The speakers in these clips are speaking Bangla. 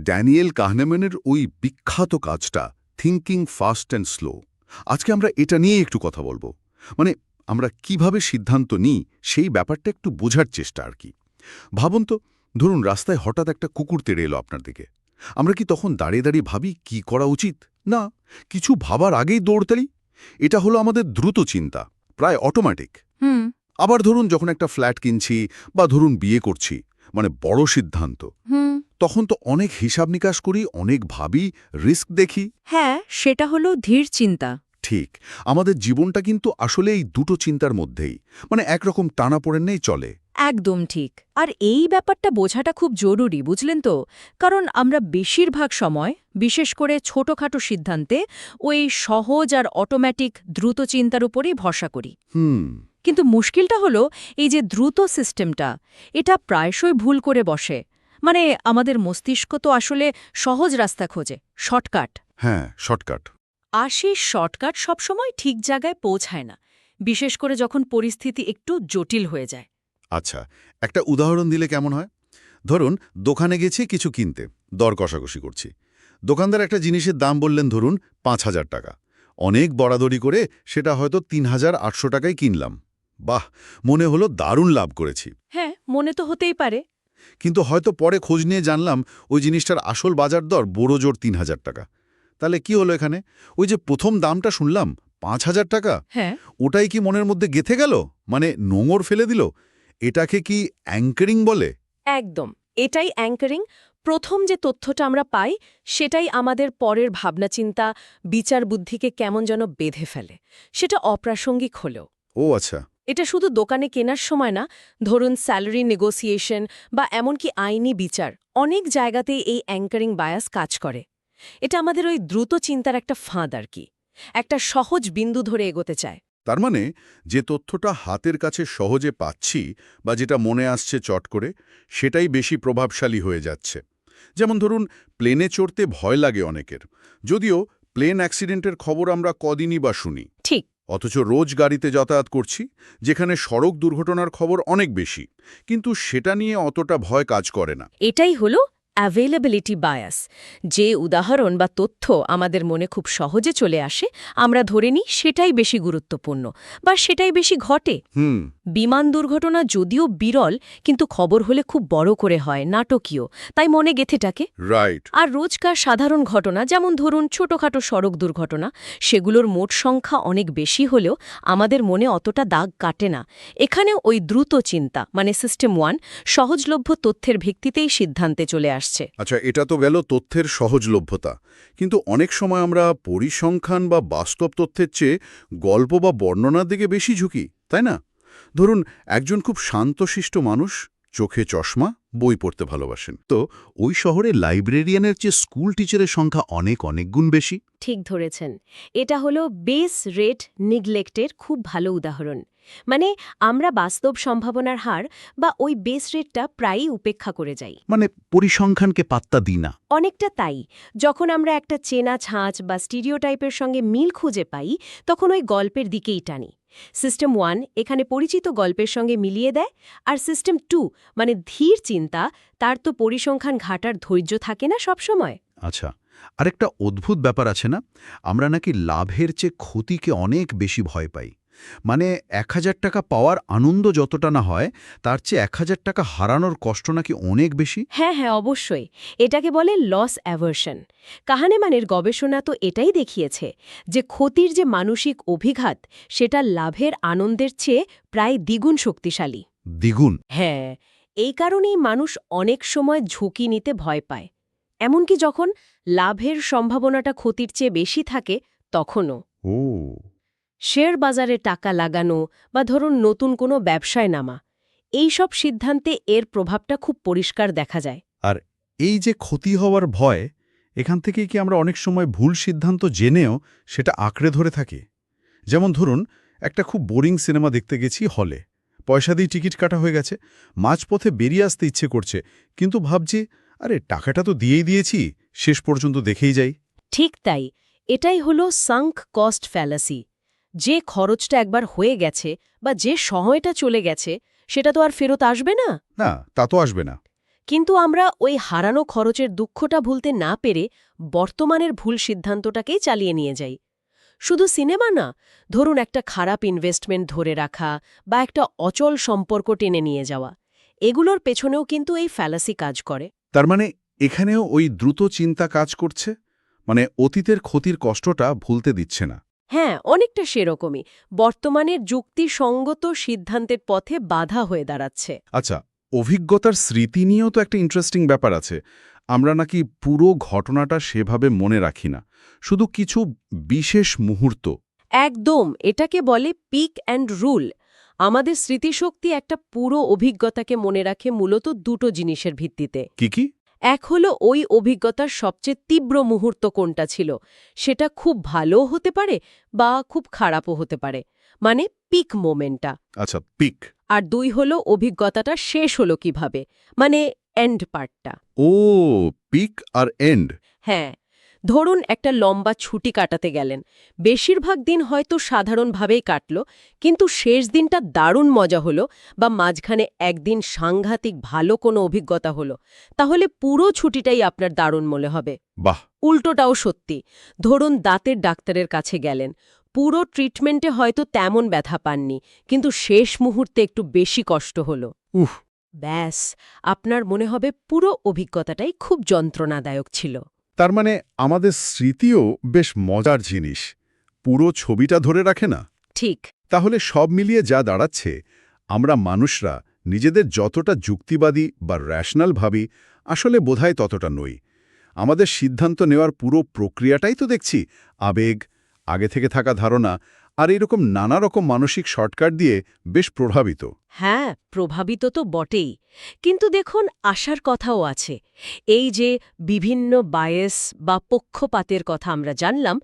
ড্যানিয়েল কাহনেম্যানের ওই বিখ্যাত কাজটা থিঙ্কিং ফাস্ট অ্যান্ড স্লো। আজকে আমরা এটা নিয়ে একটু কথা বলব। মানে আমরা কীভাবে সিদ্ধান্ত নিই সেই ব্যাপারটা একটু বোঝার চেষ্টা আর কি। ভাবুন তো ধরুন রাস্তায় হঠাৎ একটা কুকুর তেড়ে এলো আপনার দিকে। আমরা কি তখন দাঁড়িয়ে দাঁড়িয়ে ভাবি কি করা উচিত? না কিছু ভাবার আগেই দৌড়তালি। এটা হলো আমাদের দ্রুত চিন্তা প্রায় অটোমেটিক হুম। আবার ধরুন যখন একটা ফ্ল্যাট কিনছি বা ধরুন বিয়ে করছি মানে বড় সিদ্ধান্ত। হুম। তখন তো অনেক হিসাব নিকাশ করি অনেক ভাবি রিস্ক দেখি। হ্যাঁ সেটা হলো ধীর চিন্তা। ঠিক আমাদের জীবনটা কিন্তু আসলে এই দুটো চিন্তার মধ্যেই। মানে একরকম টানা পড়ে নেই চলে। একদম ঠিক। আর এই ব্যাপারটা বোঝাটা খুব জরুরি বুঝলেন তো? কারণ আমরা বেশিরভাগ সময় বিশেষ করে ছোটখাটো সিদ্ধান্তে ওই সহজ আর অটোম্যাটিক দ্রুত চিন্তার উপরেই ভরসা করি। হুম। কিন্তু মুশকিলটা হলো এই যে দ্রুত সিস্টেমটা এটা প্রায়শই ভুল করে বসে। মানে আমাদের মস্তিষ্ক তো আসলে সহজ রাস্তা খোঁজে শর্টকাট। হ্যাঁ শর্টকাট। আর সেই শর্টকাট সবসময় ঠিক জায়গায় পৌঁছায় না বিশেষ করে যখন পরিস্থিতি একটু জটিল হয়ে যায়। আচ্ছা একটা উদাহরণ দিলে কেমন হয়? ধরুন দোকানে গেছি কিছু কিনতে দর কষাকষি করছি। দোকানদার একটা জিনিসের দাম বললেন ধরুন পাঁচ হাজার টাকা। অনেক বড়াদড়ি করে সেটা হয়তো তিন হাজার আটশো টাকায় কিনলাম। বাহ মনে হলো দারুণ লাভ করেছি। হ্যাঁ মনে তো হতেই পারে। কিন্তু হয়তো পরে খোঁজ নিয়ে জানলাম ওই জিনিসটার আসল বাজার দর বড় জোর তিন হাজার টাকা। তাহলে কি হলো এখানে? ওই যে প্রথম দামটা শুনলাম পাঁচ হাজার টাকা? হ্যাঁ। ওটাই কি মনের মধ্যে গেথে গেল? মানে নোঙর ফেলে দিল? এটাকে কি অ্যাঙ্কারিং বলে? একদম এটাই অ্যাঙ্কারিং। প্রথম যে তথ্যটা আমরা পাই সেটাই আমাদের পরের ভাবনাচিন্তা বিচার বুদ্ধিকে কেমন যেন বেঁধে ফেলে। সেটা অপ্রাসঙ্গিক হলেও। ও আচ্ছা। এটা শুধু দোকানে কেনার সময় না ধরুন স্যালারি নেগোসিয়েশন বা এমনকি আইনি বিচার অনেক জায়গাতেই এই অ্যাঙ্কারিং বায়াস কাজ করে। এটা আমাদের ওই দ্রুত চিন্তার একটা ফাঁদ আর কি একটা সহজ বিন্দু ধরে এগোতে চায়। তার মানে যে তথ্যটা হাতের কাছে সহজে পাচ্ছি বা যেটা মনে আসছে চট করে সেটাই বেশি প্রভাবশালী হয়ে যাচ্ছে। যেমন ধরুন প্লেনে চড়তে ভয় লাগে অনেকের। যদিও প্লেন অ্যাক্সিডেন্টের খবর আমরা কদিনই বা শুনি। ঠিক। অথচ রোজ গাড়িতে যাতায়াত করছি, যেখানে সড়ক দুর্ঘটনার খবর অনেক বেশি। কিন্তু সেটা নিয়ে অতটা ভয় কাজ করে না। এটাই হলো অ্যাভেলেবিলিটি বায়াস যে উদাহরণ বা তথ্য আমাদের মনে খুব সহজে চলে আসে আমরা ধরে নিই সেটাই বেশি গুরুত্বপূর্ণ বা সেটাই বেশি ঘটে। বিমান দুর্ঘটনা যদিও বিরল কিন্তু খবর হলে খুব বড় করে হয় নাটকীয়। তাই মনে গেথেটাকে রাইট আর রোজকার সাধারণ ঘটনা যেমন ধরুন ছোটখাটো সড়ক দুর্ঘটনা সেগুলোর মোট সংখ্যা অনেক বেশি হলেও আমাদের মনে অতটা দাগ কাটে না। এখানে ওই দ্রুত চিন্তা মানে সিস্টেম ওয়ান সহজলভ্য তথ্যের ভিত্তিতেই সিদ্ধান্তে চলে আসছে। আচ্ছা এটা তো গেল তথ্যের সহজলভ্যতা। কিন্তু অনেক সময় আমরা পরিসংখ্যান বা বাস্তব তথ্যের চেয়ে গল্প বা বর্ণনার দিকে বেশি ঝুঁকি তাই না? ধরুন একজন খুব শান্তশিষ্ট মানুষ চোখে চশমা বই পড়তে ভালোবাসেন। তো ওই শহরে লাইব্রেরিয়ানের চেয়ে স্কুল টিচারের সংখ্যা অনেক অনেক গুণ বেশি? ঠিক ধরেছেন। এটা হলো বেস রেট নিগলেক্টের খুব ভালো উদাহরণ। মানে আমরা বাস্তব সম্ভাবনার হার বা ওই বেস রেটটা প্রায়ই উপেক্ষা করে যাই। মানে পরিসংখ্যানকে পাত্তা দিই না। অনেকটা তাই। যখন আমরা একটা চেনা ছাঁচ বা স্টিরিওটাইপের সঙ্গে মিল খুঁজে পাই তখন ওই গল্পের দিকেই টানি। সিস্টেম ওয়ান এখানে পরিচিত গল্পের সঙ্গে মিলিয়ে দেয় আর সিস্টেম টু মানে ধীর চিন্তা তার তো পরিসংখ্যান ঘাটার ধৈর্য থাকে না সবসময়। আচ্ছা আরেকটা অদ্ভুত ব্যাপার আছে না? আমরা নাকি লাভের চেয়ে ক্ষতিকে অনেক বেশি ভয় পাই। মানে এক হাজার টাকা পাওয়ার আনন্দ যতটা না হয় তার চেয়ে এক হাজার টাকা হারানোর কষ্ট নাকি অনেক বেশি? হ্যাঁ হ্যাঁ অবশ্যই। এটাকে বলে লস অ্যাভার্শন কাহানেমানের গবেষণা তো এটাই দেখিয়েছে যে ক্ষতির যে মানসিক অভিঘাত সেটা লাভের আনন্দের চেয়ে প্রায় দ্বিগুণ শক্তিশালী। দ্বিগুণ? হ্যাঁ এই কারণেই মানুষ অনেক সময় ঝুঁকি নিতে ভয় পায়। এমনকি যখন লাভের সম্ভাবনাটা ক্ষতির চেয়ে বেশি থাকে তখনও। ও শেয়ার বাজারে টাকা লাগানো বা ধরুন নতুন কোনো ব্যবসায় নামা এই সব সিদ্ধান্তে এর প্রভাবটা খুব পরিষ্কার দেখা যায়। আর এই যে ক্ষতি হওয়ার ভয় এখান থেকেই কি আমরা অনেক সময় ভুল সিদ্ধান্ত জেনেও সেটা আঁকড়ে ধরে থাকি? যেমন ধরুন একটা খুব বোরিং সিনেমা দেখতে গেছি হলে। পয়সা দিয়ে টিকিট কাটা হয়ে গেছে মাঝপথে বেরিয়ে আসতে ইচ্ছে করছে কিন্তু ভাবছি আরে টাকাটা তো দিয়েই দিয়েছি শেষ পর্যন্ত দেখেই যাই। ঠিক তাই এটাই হলো সাঙ্ক কস্ট ফ্যালাসি যে খরচটা একবার হয়ে গেছে বা যে সময়টা চলে গেছে সেটা তো আর ফেরত আসবে না? না তা তো আসবে না। কিন্তু আমরা ওই হারানো খরচের দুঃখটা ভুলতে না পেরে বর্তমানের ভুল সিদ্ধান্তটাকেই চালিয়ে নিয়ে যাই। শুধু সিনেমা না ধরুন একটা খারাপ ইনভেস্টমেন্ট ধরে রাখা বা একটা অচল সম্পর্ক টেনে নিয়ে যাওয়া এগুলোর পেছনেও কিন্তু এই ফ্যালাসি কাজ করে। তার মানে এখানেও ওই দ্রুত চিন্তা কাজ করছে? মানে অতীতের ক্ষতির কষ্টটা ভুলতে দিচ্ছে না। হ্যাঁ অনেকটা সেরকমই। বর্তমানের যুক্তিসঙ্গত সিদ্ধান্তের পথে বাধা হয়ে দাঁড়াচ্ছে। আচ্ছা অভিজ্ঞতার স্মৃতি নিয়েও তো একটা ইন্টারেস্টিং ব্যাপার আছে। আমরা নাকি পুরো ঘটনাটা সেভাবে মনে রাখি না। শুধু কিছু বিশেষ মুহূর্ত। একদম এটাকে বলে পিক অ্যান্ড রুল আমাদের স্মৃতিশক্তি একটা পুরো অভিজ্ঞতাকে মনে রাখে মূলত দুটো জিনিসের ভিত্তিতে। কি কি? এক হলো ওই অভিজ্ঞতার সবচেয়ে তীব্র মুহূর্ত কোনটা ছিল? সেটা খুব ভালো হতে পারে বা খুব খারাপও হতে পারে। মানে পিক মোমেন্টটা আচ্ছা পিক আর দুই হলো অভিজ্ঞতাটা শেষ হলো কীভাবে? মানে এন্ড পার্টটা ও পিক আর এন্ড হ্যাঁ। ধরুন একটা লম্বা ছুটি কাটাতে গেলেন। বেশিরভাগ দিন হয়তো সাধারণভাবেই কাটল কিন্তু শেষ দিনটা দারুণ মজা হলো বা মাঝখানে একদিন সাংঘাতিক ভালো কোনো অভিজ্ঞতা হলো। তাহলে পুরো ছুটিটাই আপনার দারুণ মনে হবে। বাহ! উল্টোটাও সত্যি। ধরুন দাঁতের ডাক্তারের কাছে গেলেন। পুরো ট্রিটমেন্টে হয়তো তেমন ব্যথা পাননি কিন্তু শেষ মুহূর্তে একটু বেশি কষ্ট হলো। উফ! ব্যাস আপনার মনে হবে পুরো অভিজ্ঞতাটাই খুব যন্ত্রণাদায়ক ছিল। তার মানে আমাদের স্মৃতিও বেশ মজার জিনিস। পুরো ছবিটা ধরে রাখে না? ঠিক। তাহলে সব মিলিয়ে যা দাঁড়াচ্ছে আমরা মানুষরা নিজেদের যতটা যুক্তিবাদী বা র্যাশনাল ভাবি আসলে বোধহয় ততটা নই। আমাদের সিদ্ধান্ত নেওয়ার পুরো প্রক্রিয়াটাই তো দেখছি আবেগ আগে থেকে থাকা ধারণা আর এরকম নানা রকম মানসিক শর্টকাট দিয়ে বেশ প্রভাবিত। হ্যাঁ প্রভাবিত তো বটেই। কিন্তু দেখুন আশার কথাও আছে। এই যে বিভিন্ন বায়েস বা পক্ষপাতের কথা আমরা জানলাম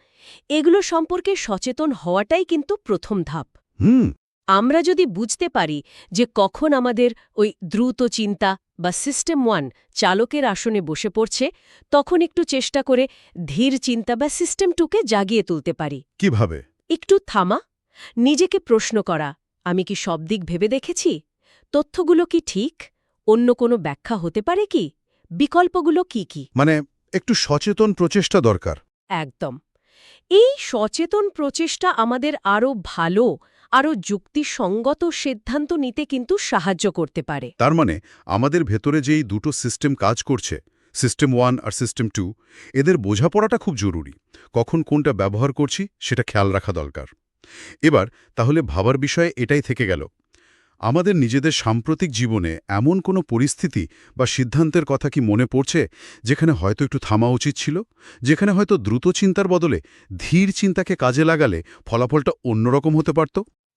এগুলো সম্পর্কে সচেতন হওয়াটাই কিন্তু প্রথম ধাপ। হুম। আমরা যদি বুঝতে পারি যে কখন আমাদের ওই দ্রুত চিন্তা বা সিস্টেম ওয়ান চালকের আসনে বসে পড়ছে তখন একটু চেষ্টা করে ধীর চিন্তা বা সিস্টেম টুকে জাগিয়ে তুলতে পারি। কীভাবে? একটু থামা নিজেকে প্রশ্ন করা আমি কি সব দিক ভেবে দেখেছি? তথ্যগুলো কি ঠিক? অন্য কোনো ব্যাখ্যা হতে পারে কি? বিকল্পগুলো কি কি? মানে একটু সচেতন প্রচেষ্টা দরকার। একদম। এই সচেতন প্রচেষ্টা আমাদের আরও ভালো আরও যুক্তিসঙ্গত সিদ্ধান্ত নিতে কিন্তু সাহায্য করতে পারে। তার মানে আমাদের ভেতরে যে এই দুটো সিস্টেম কাজ করছে সিস্টেম ওয়ান আর সিস্টেম টু এদের বোঝাপড়াটা খুব জরুরি। কখন কোনটা ব্যবহার করছি সেটা খেয়াল রাখা দরকার। এবার তাহলে ভাবার বিষয়ে এটাই থেকে গেল। আমাদের নিজেদের সাম্প্রতিক জীবনে এমন কোনো পরিস্থিতি বা সিদ্ধান্তের কথা কি মনে পড়ছে যেখানে হয়তো একটু থামা উচিত ছিল? যেখানে হয়তো দ্রুত চিন্তার বদলে ধীর চিন্তাকে কাজে লাগালে ফলাফলটা অন্যরকম হতে পারত?